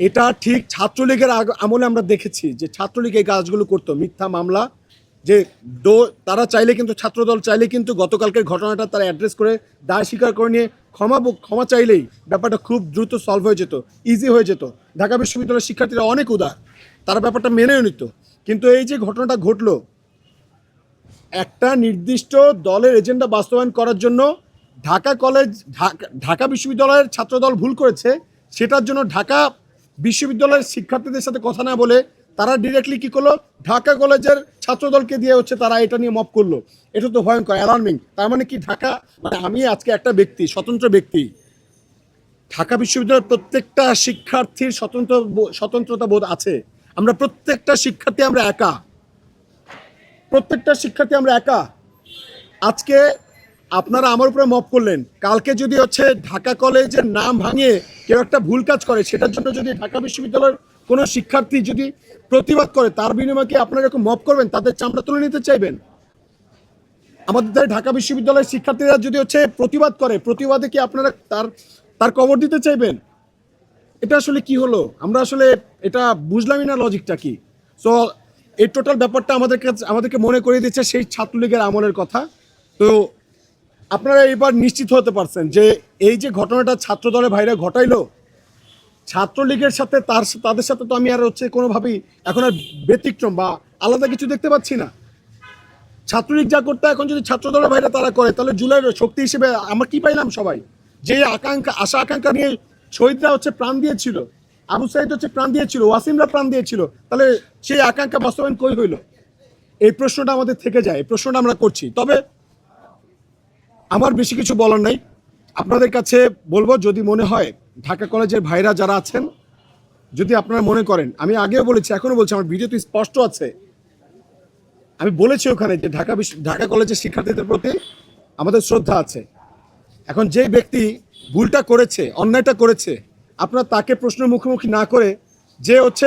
এটা ঠিক ছাত্রলীগের আমলে আমরা দেখেছি যে ছাত্রলীগ এই কাজগুলো করতো। মিথ্যা মামলা, যে দো, তারা চাইলে কিন্তু, ছাত্রদল চাইলে কিন্তু গতকালকের ঘটনাটা তারা অ্যাড্রেস করে দায় স্বীকার করে নিয়ে ক্ষমা ক্ষমা চাইলেই ব্যাপারটা খুব দ্রুত সলভ হয়ে যেত ইজি হয়ে যেত। ঢাকা বিশ্ববিদ্যালয়ের শিক্ষার্থীরা অনেক উদার, তারা ব্যাপারটা মেনেও নিত। কিন্তু এই যে ঘটনাটা ঘটলো, একটা নির্দিষ্ট দলের এজেন্ডা বাস্তবায়ন করার জন্য ঢাকা কলেজ ঢাকা বিশ্ববিদ্যালয়ের ছাত্রদল ভুল করেছে, সেটার জন্য ঢাকা বিশ্ববিদ্যালয়ের শিক্ষার্থীদের সাথে কথা না বলে তারা ডিরেক্টলি কি করল? ঢাকা কলেজের ছাত্রদলকে দিয়ে হচ্ছে তারা এটা নিয়ে মপ করল। এটা তো ভয়ঙ্কর অ্যালার্মিং তার মানে কি ঢাকা? মানে আমি আজকে একটা ব্যক্তি, স্বতন্ত্র ব্যক্তি। ঢাকা বিশ্ববিদ্যালয়ের প্রত্যেকটা শিক্ষার্থীর স্বতন্ত্র স্বতন্ত্রতা বোধ আছে। আমরা প্রত্যেকটা শিক্ষার্থী আমরা একা। প্রত্যেকটা শিক্ষার্থী আমরা একা। আজকে আপনারা আমার উপরে মপ করলেন। কালকে যদি হচ্ছে ঢাকা কলেজের নাম ভাঙিয়ে কেউ একটা ভুল কাজ করে, সেটার জন্য যদি ঢাকা বিশ্ববিদ্যালয়ের কোনো শিক্ষার্থী যদি প্রতিবাদ করে, তার বিনিময়ে কি আপনারা এরকম মপ করবেন? তাদের চামড়া তুলে নিতে চাইবেন? আমাদের ঢাকা বিশ্ববিদ্যালয়ের শিক্ষার্থীরা যদি হচ্ছে প্রতিবাদ করে, প্রতিবাদে কি আপনারা তার তার কবর দিতে চাইবেন? এটা আসলে কি হলো? আমরা আসলে এটা বুঝলামই না লজিকটা কি? সো এই টোটাল ব্যাপারটা আমাদের কাছে, আমাদেরকে মনে করিয়ে দিচ্ছে সেই ছাত্রলীগের আমলের কথা। তো আপনারা এবার নিশ্চিত হতে পারছেন যে এই যে ঘটনাটা ছাত্র দলের ভাইরা ঘটাইলো, ছাত্রলীগের সাথে তার তাদের সাথে তো আমি আর হচ্ছে কোনোভাবেই এখন আর ব্যতিক্রম বা আলাদা কিছু দেখতে পাচ্ছি না। ছাত্রলীগ যা করতে, এখন যদি ছাত্র দলের ভাইরা তারা করে, তাহলে জুলাইয়ের শক্তি হিসেবে আমরা কি পাইলাম সবাই? যে আকাঙ্ক্ষা, আশা আকাঙ্ক্ষা নিয়ে শহীদরা হচ্ছে প্রাণ দিয়েছিল, আবু সাইদ হচ্ছে প্রাণ দিয়েছিল, ওয়াসিমরা প্রাণ দিয়েছিল, তাহলে সেই আকাঙ্ক্ষা বাস্তবায়ন কই হইল? এই প্রশ্নটা আমাদের থেকে যায়, এই প্রশ্নটা আমরা করছি। তবে আমার বেশি কিছু বলার নাই। আপনাদের কাছে বলব, যদি মনে হয় ঢাকা কলেজের ভাইরা যারা আছেন, যদি আপনারা মনে করেন, আমি আগেও বলেছি এখনও বলছি, আমার ভিডিও তো স্পষ্ট আছে। আমি বলেছি ওখানে যে ঢাকা বিশ্ব ঢাকা কলেজের শিক্ষার্থীদের প্রতি আমাদের শ্রদ্ধা আছে। এখন যে ব্যক্তি ভুলটা করেছে, অন্যায়টা করেছে, আপনার তাকে প্রশ্নের মুখোমুখি না করে যে হচ্ছে